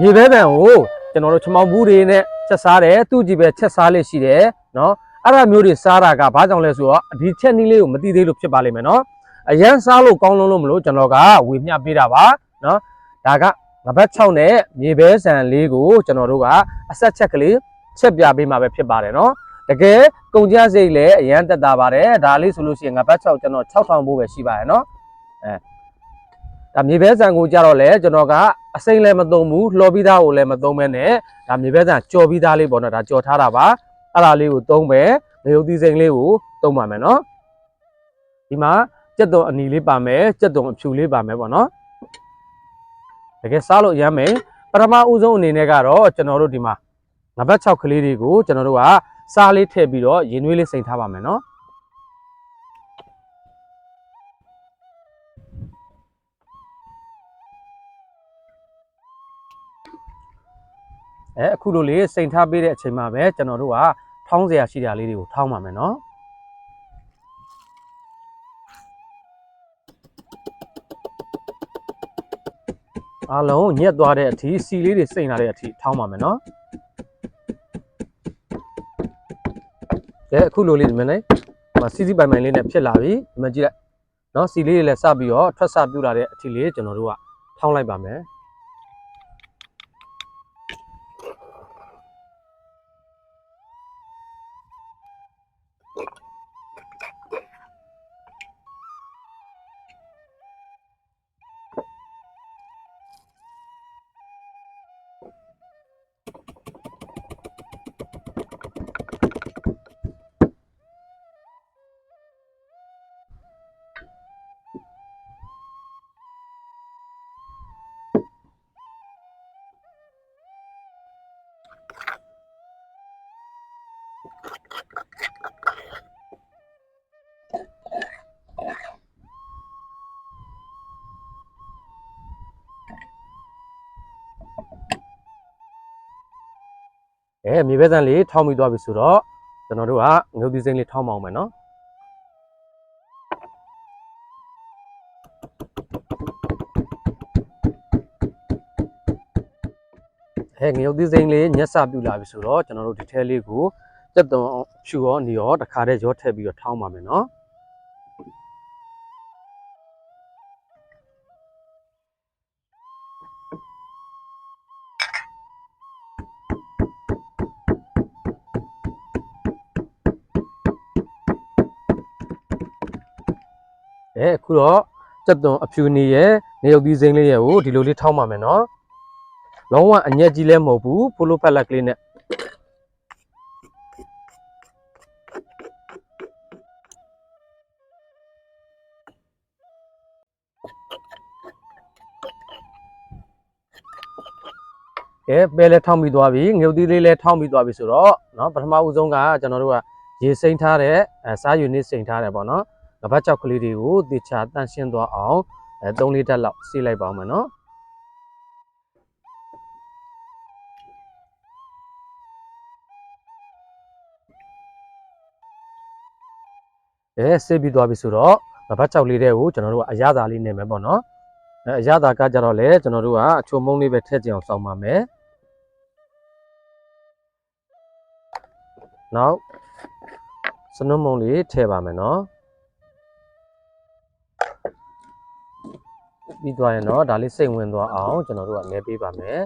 မြေပဲပံကိုကျွန်တော်တို့ချမောင်ဘူးတွေနဲ့ချက်စားတယ်သူ့ကြည့်ပဲချက်စားလေးရှိတယ်နော်အဲ့ဒါမျိုးတွေစားတာကဘာကြောင့်လဲဆိုတော့ဒီချက်နီးလေးကိုမသိသေးလို့ဖြစ်ပါလိမ့်မယ်နော်အရန်စားလို့ကောင်းလုံးလို့မလို့ကျွန်တော်ကဝေမျှပေးတာပါနော်ဒါကငပတ်6နဲ့မြေပဲဆန်လေးကိုကျွန်တော်တို့ကအဆက်ချက်ကလေးချက်ပြပေးမှာပဲဖြစ်ပါတယ်နော်တကယ်ကုန်ကြစိတ်လည်းအရန်တက်တာပါတယ်ဒါလေးဆိုလို့ရှိရင်ငပတ်6ကျွန်တော်6000ဘိုးပဲရှိပါတယ်နော်အဲ ဒါမြေပဲဆန်ကိုကြတော့လေကျွန်တော်ကအစိမ့်လည်းမသုံးဘူးလှော်ပြီးသားကိုလည်းမသုံးမဲနဲ့ဒါမြေပဲဆန်ကြော်ပြီးသားလေးပေါ့နော်ဒါကြော်ထားတာပါအဲ့ဒါလေးကိုသုံးပဲငရုတ်သီးစိမ့်လေးကိုသုံးပါမယ်နော်ဒီမှာကြက်သွန်အနီလေးပါမယ်ကြက်သွန်အဖြူလေးပါမယ်ပေါ့နော်တကယ်စားလို့ရမ်းမယ်ပထမဦးဆုံးအနေနဲ့ကတော့ကျွန်တော်တို့ဒီမှာငပတ်6ကလေးတွေကိုကျွန်တော်တို့ကစားလေးထည့်ပြီးတော့ရင်နွေးလေးစိမ့်ထားပါမယ်နော် အဲအခုလိုလေးစိန်ထားပေးတဲ့အချိန်မှာပဲကျွန်တော်တို့ကထောင်းစရာရှိတာလေးတွေကိုထောင်းပါမယ်နော်အားလုံးညက်သွားတဲ့အထိစီလေးတွေစိန်လာတဲ့အထိထောင်းပါမယ်နော်ကဲအခုလိုလေးဒီမနေ့ဟိုစီစီပိုင်ပိုင်လေးနဲ့ဖြစ်လာပြီဒီမှာကြည့်လိုက်နော်စီလေးတွေလည်းစပြီးတော့ထွက်စပြူလာတဲ့အထိလေးကျွန်တော်တို့ကထောင်းလိုက်ပါမယ် အဲမြေပဲစံလေးထောင်းပြီးသွားပြီဆိုတော့ကျွန်တော်တို့ကငုတ်သီးစိမ့်လေးထောင်းမအောင်မယ်နော်အဲငရုတ်သီးစိမ့်လေးညက်စပြူလာပြီဆိုတော့ကျွန်တော်တို့ဒီထဲလေးကိုစက်သွန်ဖြူရောနေရောတခါတည်းရောထည့်ပြီးတော့ထောင်းပါမယ်နော် အဲအခုတော့စက်သွန်အဖြူနေရဲ့ငရုတ်သီးစိမ့်လေးရဲ့ကိုဒီလိုလေးထောင်းပါမယ်နော်လုံးဝအညက်ကြီးလည်းမဟုတ်ဘူးဖိုလိုဖက်လက်ကလေးနဲ့ ကဲပဲလဲထောင်းပြီးသွားပြီငရုတ်သီးလေးလဲထောင်းပြီးသွားပြီဆိုတော့เนาะပထမဦးဆုံးကကျွန်တော်တို့ကရေစိမ့်ထားတဲ့အဲစားယူနစ်စိမ့်ထားတယ်ပေါ့နော် ငပတ်ကြောက်ကလေးတွေကိုတေချာတန့်ရှင်းသွားအောင်အဲ3လီတာလောက်စီးလိုက်ပါအောင်မယ်နော်အဲဆေးပြီးသွားပြီဆိုတော့ငပတ်ကြောက်လေးတွေကိုကျွန်တော်တို့ကအရသာလေးနေမယ်ပေါ့နော်အဲအရသာကကြတော့လေကျွန်တော်တို့ကအချိုမုံလေးပဲထည့်ကြအောင်စောင်းပါမယ်နောက်စနုံမုံလေးထည့်ပါမယ်နော် ပြီးသွားရင်တော့ဒါလေးစိတ်ဝင်သွားအောင်ကျွန်တော်တို့ကလဲပေးပါမယ်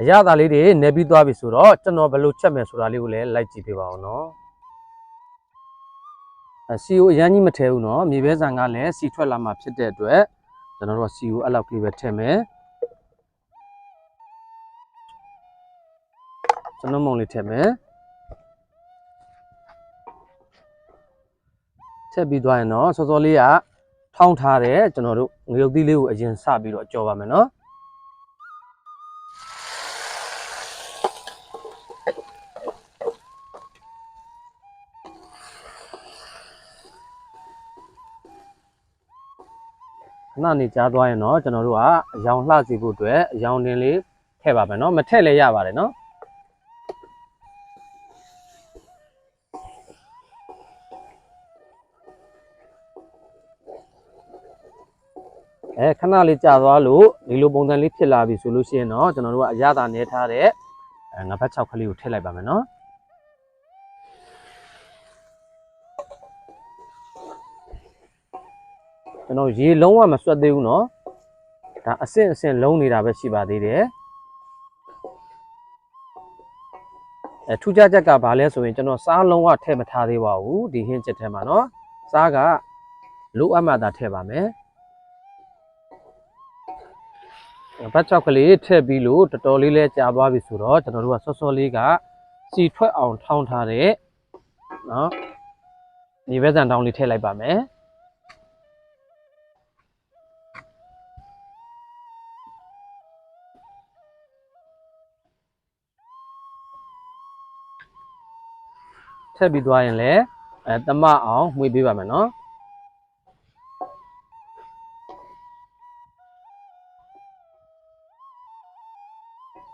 အရသာလေးတွေနေပြီးသွားပြီဆိုတော့ကျွန်တော်ဘယ်လိုချက်မယ်ဆိုတာလေးကိုလည်းလိုက်ကြည့်ပေးပါအောင်နော်အစီအိုအရန်ကြီးမထဲဘူးနော်မြေပဲဆန်ကလည်းစီထွက်လာမှဖြစ်တဲ့အတွက်ကျွန်တော်တို့စီအိုအဲ့လောက်ကလေးပဲထည့်မယ်ကျွန်တော်မုံလေးထည့်မယ် ထည့်ပြီးသွားရင်တော့စောစောလေးကထောင်းထားတဲ့ကျွန်တော်တို့ငရုတ်သီးလေးကိုအရင်စပြီးတော့ကြော်ပါမယ်နော်ခဏနေကြားသွားရင်တော့ကျွန်တော်တို့ကအယောင်လှစီဖို့အတွက်အယောင်တင်လေးထည့်ပါမယ်နော်မထည့်လည်းရပါတယ်နော် အဲခဏလေးကြာသွားလို့ဒီလိုပုံစံလေးဖြစ်လာပြီဆိုလို့ရှိရင်တော့ကျွန်တော်တို့ကအရသာနေထားတဲ့အဲငါးဘက်6ခလေးကိုထည့်လိုက်ပါမယ်နော်ကျွန်တော်ရေလုံးဝမဆွတ်သေးဘူးနော်ဒါအဆင့်အဆင့်လုံးနေတာပဲရှိပါသေးတယ်အဲထူးခြားချက်ကဘာလဲဆိုရင်ကျွန်တော်စားလုံးဝထည့်မထားသေးပါဘူးဒီဟင်းချက်ထဲမှာနော်စားကလိုအပ်မှသာထည့်ပါမယ် ဘတ်ချောက်ကလေးထည့်ပြီးလို့တော်တော်လေးလဲကြာသွားပြီဆိုတော့ကျွန်တော်တို့ကစောစောလေးကစီထွက်အောင်ထောင်းထားတဲ့နော်ဒီဘက်ဆန်တောင်းလေးထည့်လိုက်ပါမယ်ထည့်ပြီးသွားရင်လည်းအဲတမအောင်မှွေပေးပါမယ်နော်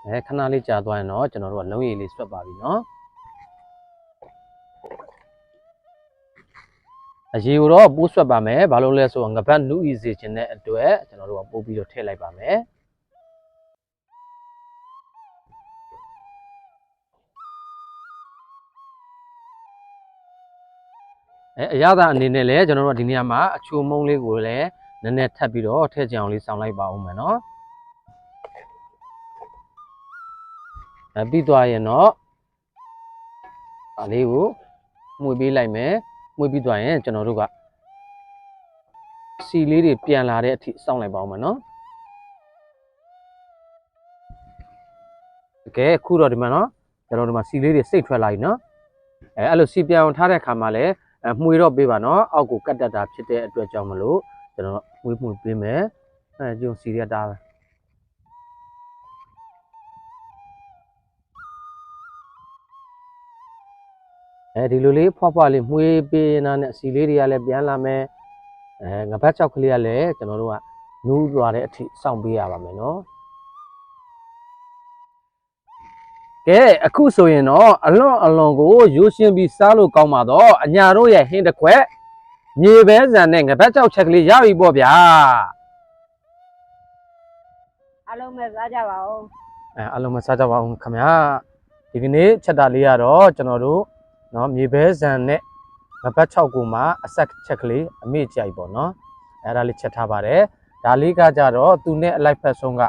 အဲခဏလေးကြာသွားရင်တော့ကျွန်တော်တို့ကလုံးရည်လေးဆွတ်ပါပြီเนาะအရေကိုတော့ပိုးဆွတ်ပါမယ်ဘာလို့လဲဆိုတော့ငပတ်နူးဤစေခြင်းတဲ့အတွက်ကျွန်တော်တို့ကပိုးပြီးတော့ထည့်လိုက်ပါမယ်အဲအရသာအနေနဲ့လည်းကျွန်တော်တို့ကဒီနေရာမှာအချိုမုံလေးကိုလည်းနည်းနည်းထပ်ပြီးတော့ထည့်ကြအောင်လေးစောင်းလိုက်ပါဦးမယ်เนาะ အဲပြီးသွားရင်တော့ဒါလေးကိုမှုေပေးလိုက်မယ်မှုေပြီးသွားရင်ကျွန်တော်တို့ကစီလေးတွေပြန်လာတဲ့အထိစောင့်လိုက်ပါဦးမယ်နော်တကယ်အခုတော့ဒီမှာနော်ကျွန်တော်တို့မှာစီလေးတွေစိတ်ထွက်လာပြီနော်အဲအဲ့လိုစီပြန်အောင်ထားတဲ့အခါမှာလည်းအဲမှုေတော့ပေးပါနော်အောက်ကိုကတ်တက်တာဖြစ်တဲ့အတွက်ကြောင့်မလို့ကျွန်တော်မှုေမှုေပေးမယ်အဲကျုံစီရတာပဲ အဲဒီလိုလေးဖွားဖွားလေးမှွေးပေးနာနဲ့အစီလေးတွေကလည်းပြန်လာမယ်အဲငပတ်ချောက်ကလေးကလည်းကျွန်တော်တို့ကနူးသွားတဲ့အထိစောင့်ပေးရပါမယ်နော်ကဲအခုဆိုရင်တော့အလွန်အလွန်ကိုရိုးရှင်းပြီးစားလို့ကောင်းပါတော့အညာတို့ရဲ့ဟင်းတစ်ခွက်မြေပဲဆန်နဲ့ငပတ်ချောက်ချက်ကလေးရပြီပေါ့ဗျာအားလုံးပဲစားကြပါဦးအဲအလုံးမစားကြပါဘူးခင်ဗျာဒီကနေ့ချက်တာလေးကတော့ကျွန်တော်တို့ နော်မြေဘဲဇံနဲ့မပတ်6ကိုမှအဆက်ချက်ကလေးအမေ့ကြိုက်ပေါ့နော်အဲ့ဒါလေးချက်ထားပါတယ်ဒါလေးကကြတော့သူနဲ့အလိုက်ဖက်ဆုံးက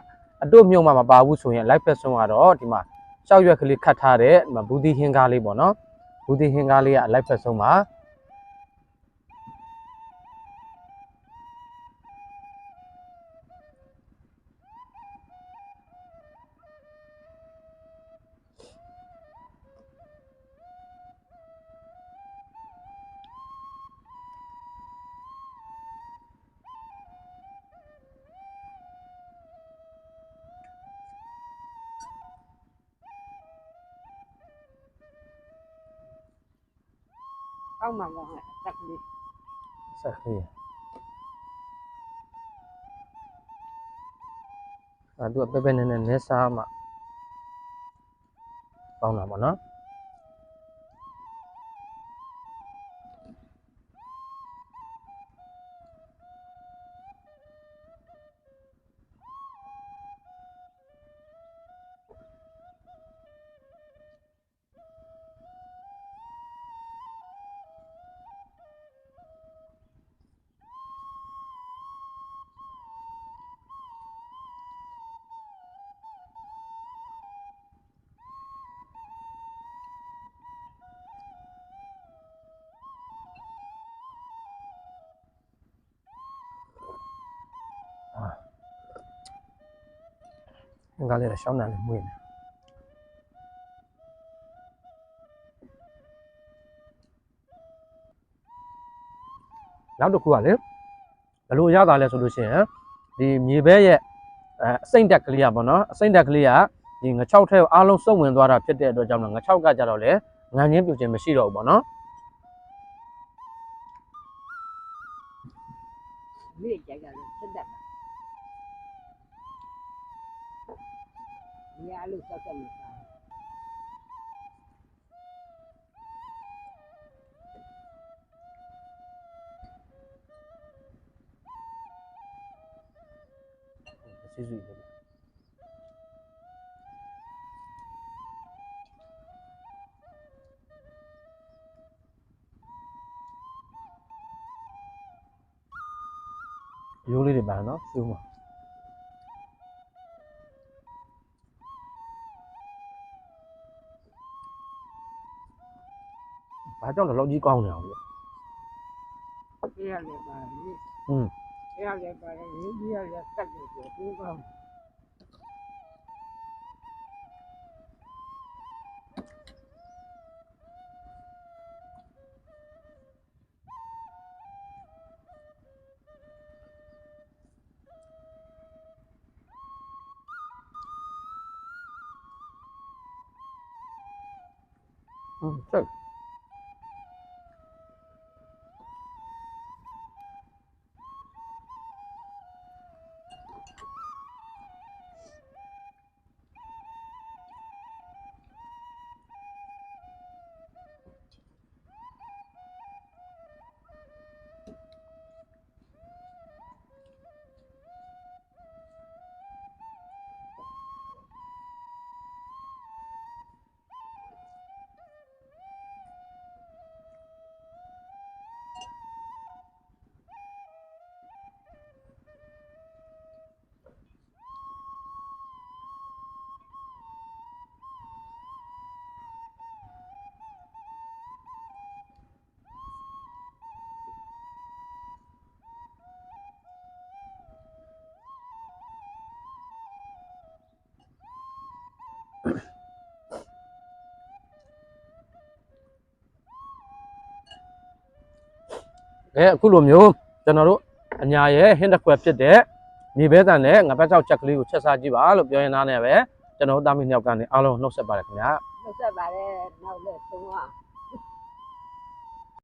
အတို့မြုံမှမပါဘူးဆိုရင်လိုက်ဖက်ဆုံးကတော့ဒီမှာရှောက်ရွက်ကလေးခတ်ထားတဲ့ဘူဒီဟင်ကားလေးပေါ့နော်ဘူဒီဟင်ကားလေးကအလိုက်ဖက်ဆုံးမှာ ကောင်းမှာပေါ့ဟဲ့တက်ကလေးဆက်ကလေးအဲသူကပဲပဲနဲ့နဲ့နဲစားမှကောင်းတာပေါ့နော် ငါလည်းရှောင်းတာလည်းမွေးနေနောက်တစ်ခုကလေဘယ်လိုရတာလဲဆိုလို့ရှိရင်ဒီမြေဘဲရဲ့အဲအစိမ့်တက်ကလေးอ่ะပေါ့နော်အစိမ့်တက်ကလေးကဒီငချောက်ထဲကိုအားလုံးစုပ်ဝင်သွားတာဖြစ်တဲ့အတွက်ကြောင့်ငချောက်ကကြတော့လေငံချင်းပြူချင်းမရှိတော့ဘူးပေါ့နော်မိကြို ဒီအားလို့စောက်တယ်မစားဆွေးဆွေး လေးရိုးလေးတွေပါနော်စူးမှာဘာကြောင့်လဲလောက်ကြီး က်အဲအခုလိုမျိုးကျွန်တော်တို့အညာရဲ့ဟင်းတစ်ခွက်ဖြစ်တဲ့မြေဘဲတန်နဲ့ငါးဘက်ချောက်ချက်ကလေးကိုချက်စားကြည့်ပါလို့ပြောရင်သားနဲ့ပဲကျွန်တော်တို့တာမီနှစ်ယောက်ကနေအားလုံးနှုတ်ဆက်ပါတယ်ခင်ဗျာလောက်ဆက်ပါလေနောက်လက်သုံးအောင်